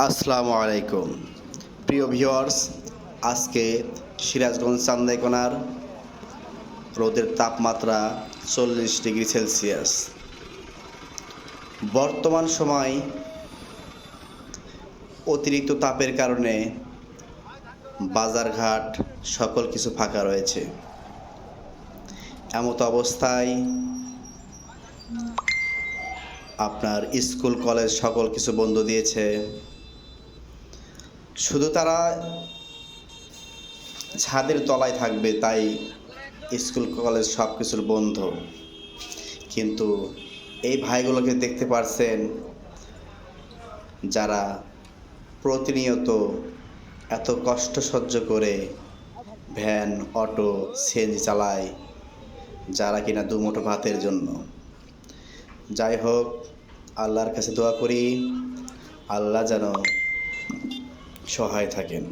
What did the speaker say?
আসসালামু আলাইকুম। প্রিয় ভিউয়ার্স, আজকে সিরাজগঞ্জ চান্দাইকোনার রোদের তাপমাত্রা চল্লিশ ডিগ্রি সেলসিয়াস। বর্তমান সময় অতিরিক্ত তাপের কারণে বাজারঘাট সকল কিছু ফাঁকা রয়েছে। এমত অবস্থায় আপনার স্কুল, কলেজ সকল কিছু বন্ধ দিয়েছে। শুধু তারা ছাদের তলায় থাকবে, তাই স্কুল, কলেজ সব কিছুর বন্ধ। কিন্তু এই ভাইগুলোকে দেখতে পারছেন যারা প্রতিনিয়ত এত কষ্ট সহ্য করে ভ্যান, অটো, সিএনজি চালায়, যারা কিনা দুমুঠো ভাতের জন্য। যাই হোক, আল্লাহর কাছে দোয়া করি, আল্লাহ যেন সহায় থাকেন।